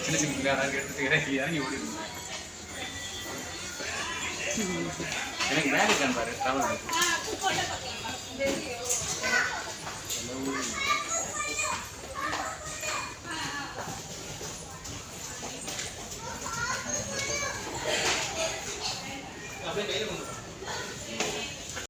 சின்ன சின்ன பிள்ளையாராக எடுத்துட்டு இறங்கி ஓடி எனக்கு மேரேஜ் இருக்கான் பாரு அப்படியே கையில் கொண்டு